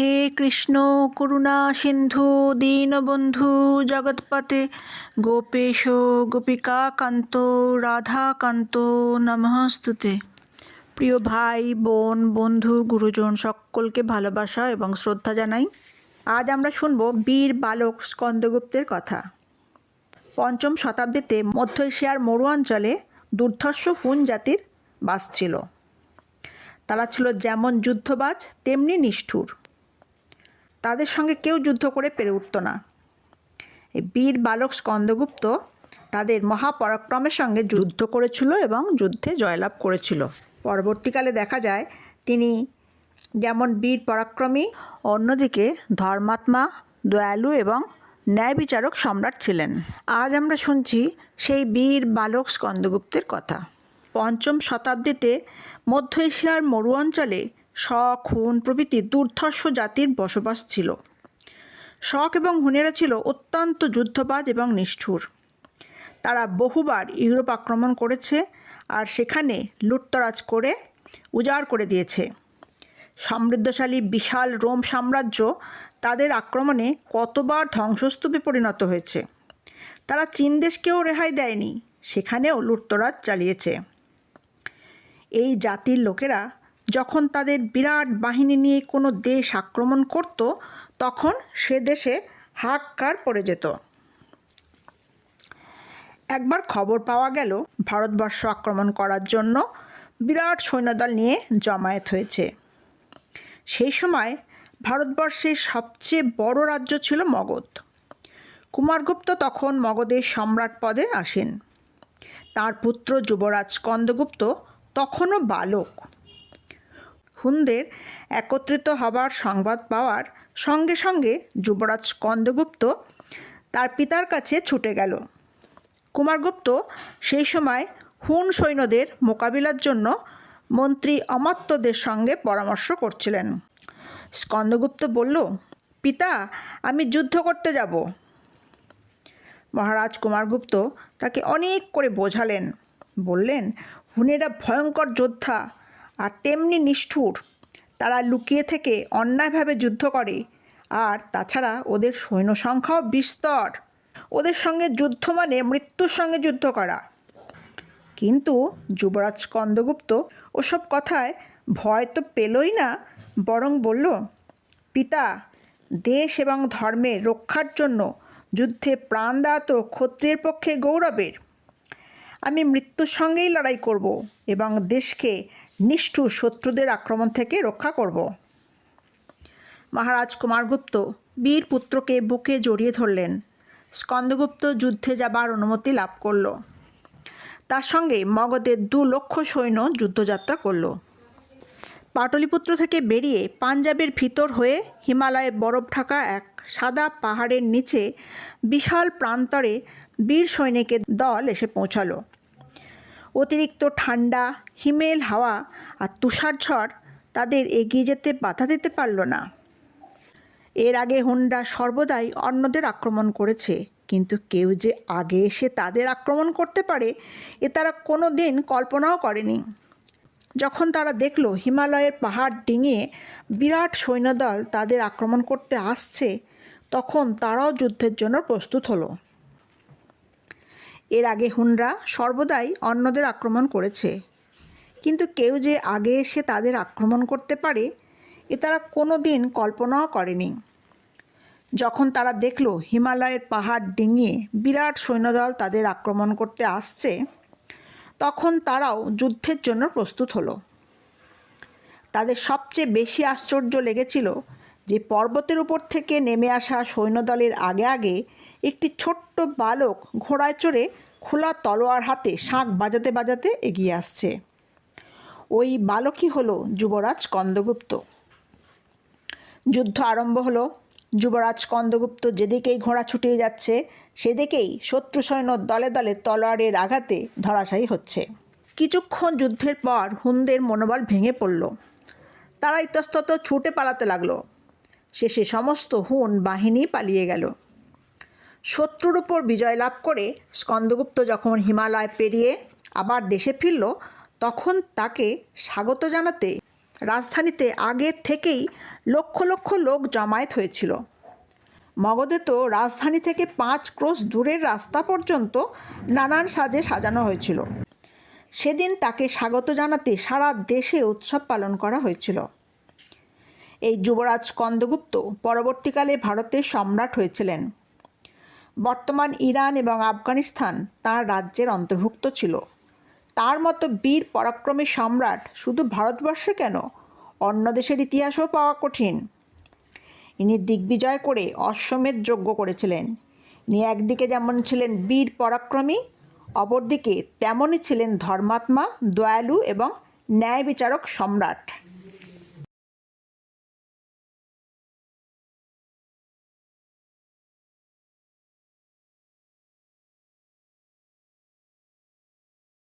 হে কৃষ্ণ, করুণা, সিন্ধু, দীনবন্ধু, জগৎপতে গোপেশ গোপিকা কান্ত রাধাকান্ত নমস্তুতে। প্রিয় ভাই, বোন, বন্ধু, গুরুজন, সকলকে ভালোবাসা এবং শ্রদ্ধা জানাই। আজ আমরা শুনব বীর বালক স্কন্দগুপ্তের কথা। পঞ্চম শতাব্দীতে মধ্য এশিয়ার মরু অঞ্চলে দুর্ধর্ষ হুন জাতির বাস ছিল। তারা ছিল যেমন যুদ্ধবাজ, তেমনি নিষ্ঠুর। তাদের সঙ্গে কেউ যুদ্ধ করে পেরে উঠত না। বীর বালক স্কন্দগুপ্ত তাদের মহাপরাক্রমের সঙ্গে যুদ্ধ করেছিল এবং যুদ্ধে জয়লাভ করেছিল। পরবর্তীকালে দেখা যায়, তিনি যেমন বীর পরাক্রমী, অন্যদিকে ধর্মাত্মা, দয়ালু এবং ন্যায় বিচারক সম্রাট ছিলেন। আজ আমরা শুনছি সেই বীর বালক স্কন্দগুপ্তের কথা। পঞ্চম শতাব্দীতে মধ্য এশিয়ার মরু অঞ্চলে শক হুন প্রভৃতি দুর্ধর্ষ জাতির বসবাস ছিল। শখ এবং হুনেরা ছিল অত্যন্ত যুদ্ধবাজ এবং নিষ্ঠুর। তারা বহুবার ইউরোপ আক্রমণ করেছে আর সেখানে লুটতরাজ করে উজাড় করে দিয়েছে। সমৃদ্ধশালী বিশাল রোম সাম্রাজ্য তাদের আক্রমণে কতবার ধ্বংসস্তূপে পরিণত হয়েছে। তারা চীন দেশকেও রেহাই দেয়নি, সেখানেও লুটতরাজ চালিয়েছে। এই জাতির লোকেরা যখন তাদের বিরাট বাহিনী নিয়ে কোনো দেশ আক্রমণ করত, তখন সে দেশে হাক্কার পড়ে যেত। একবার খবর পাওয়া গেল, ভারতবর্ষ আক্রমণ করার জন্য বিরাট সৈন্যদল নিয়ে জমায়েত হয়েছে। সেই সময় ভারতবর্ষের সবচেয়ে বড় রাজ্য ছিল মগধ। কুমারগুপ্ত তখন মগধের সম্রাট পদে আসেন। তার পুত্র যুবরাজ স্কন্দগুপ্ত তখনও বালক। হুনদের একত্রিত হবার সংবাদ পাওয়ার সঙ্গে সঙ্গে যুবরাজ স্কন্দগুপ্ত তার পিতার কাছে ছুটে গেল। কুমারগুপ্ত সেই সময় হুন সৈন্যদের মোকাবিলার জন্য মন্ত্রী অমাত্যদের সঙ্গে পরামর্শ করছিলেন। স্কন্দগুপ্ত বলল, পিতা, আমি যুদ্ধ করতে যাব। মহারাজ কুমারগুপ্ত তাকে অনেক করে বোঝালেন। বললেন, হুনেরা ভয়ঙ্কর যোদ্ধা আর তেমনি নিষ্ঠুর। তারা লুকিয়ে থেকে অন্যায়ভাবে যুদ্ধ করে। আর তাছাড়া ওদের সৈন্য সংখ্যাও বিস্তর। ওদের সঙ্গে যুদ্ধ মানে মৃত্যুর সঙ্গে যুদ্ধ করা। কিন্তু যুবরাজ স্কন্দগুপ্ত ওসব কথায় ভয় তো পেলই না, বরং বলল, পিতা, দেশ এবং ধর্মের রক্ষার জন্য যুদ্ধে প্রাণ দেওয়া তো ক্ষত্রিয়ের পক্ষে গৌরবের। আমি মৃত্যুর সঙ্গেই লড়াই করব এবং দেশকে নিষ্ঠুর শত্রুদের আক্রমণ থেকে রক্ষা করব। মহারাজ কুমারগুপ্ত বীর পুত্রকে বুকে জড়িয়ে ধরলেন। স্কন্দগুপ্ত যুদ্ধে যাবার অনুমতি লাভ করল। তার সঙ্গে মগধের দু লক্ষ সৈন্য যুদ্ধযাত্রা করল। পাটলিপুত্র থেকে বেরিয়ে পাঞ্জাবের ভিতর হয়ে হিমালয়ে বরফ ঢাকা এক সাদা পাহাড়ের নিচে বিশাল প্রান্তরে বীর সৈনিকের দল এসে পৌঁছালো। অতিরিক্ত ঠান্ডা, হিমেল হাওয়া আর তুষার ঝড় তাদের এগিয়ে যেতে বাধা দিতে পারল না। এর আগে হুন্ডা সর্বদাই অন্যদের আক্রমণ করেছে, কিন্তু কেউ যে আগে এসে তাদের আক্রমণ করতে পারে, এ তারা কোনো দিন কল্পনাও করেনি। যখন তারা দেখল হিমালয়ের পাহাড় ডিঙিয়ে বিরাট সৈন্যদল তাদের আক্রমণ করতে আসছে, তখন তারাও যুদ্ধের জন্য প্রস্তুত হলো। এর আগে হুনরা সর্বদাই অন্যদের আক্রমণ করেছে। কিন্তু কেউ যে আগে এসে তাদের আক্রমণ করতে পারে, এ তারা কোনো দিন কল্পনাও করেনি। যখন তারা দেখল হিমালয়ের পাহাড় ডিঙিয়ে বিরাট সৈন্যদল তাদের আক্রমণ করতে আসছে, তখন তারাও যুদ্ধের জন্য প্রস্তুত হলো। তাদের সবচেয়ে বেশি আশ্চর্য লেগেছিল যে পর্বতের উপর থেকে নেমে আসা সৈন্যদলের আগে আগে একটি ছোট্ট বালক ঘোড়ায় চড়ে খোলা তলোয়ার হাতে শাঁখ বাজাতে বাজাতে এগিয়ে আসছে। ওই বালকই হলো যুবরাজ কন্দগুপ্ত। যুদ্ধ আরম্ভ হলো। যুবরাজ স্কন্দগুপ্ত যেদিকেই ঘোড়া ছুটিয়ে যাচ্ছে, সেদিকেই শত্রু সৈন্য দলে দলে তলোয়ারের আঘাতে ধরাশায়ী হচ্ছে। কিছুক্ষণ যুদ্ধের পর হুনদের মনোবল ভেঙে পড়ল। তারা ইতস্তত ছুটে পালাতে লাগল। শেষে সমস্ত হুন বাহিনী পালিয়ে গেল। শত্রুর উপর বিজয় লাভ করে স্কন্দগুপ্ত যখন হিমালয় পেরিয়ে আবার দেশে ফিরল, তখন তাকে স্বাগত জানাতে রাজধানীতে আগের থেকেই লক্ষ লক্ষ লোক জমায়েত হয়েছিল। মগধে তো রাজধানী থেকে পাঁচ ক্রোশ দূরের রাস্তা পর্যন্ত নানান সাজে সাজানো হয়েছিল। সেদিন তাকে স্বাগত জানাতে সারা দেশে উৎসব পালন করা হয়েছিল। এই যুবরাজ স্কন্দগুপ্ত পরবর্তীকালে ভারতের সম্রাট হয়েছিলেন। বর্তমান ইরান এবং আফগানিস্তান তার রাজ্যের অন্তর্ভুক্ত ছিল। তার মতো বীর পরাক্রমী সম্রাট শুধু ভারতবর্ষে কেন? অন্য দেশের ইতিহাসও পাওয়া কঠিন। ইনি দিগ্বিজয় করে অশ্বমেধ যজ্ঞ করেছিলেন। ইনি একদিকে যেমন ছিলেন বীর পরাক্রমী, অপরদিকে তেমনই ছিলেন ধর্মাত্মা, দয়ালু এবং ন্যায় বিচারক সম্রাট।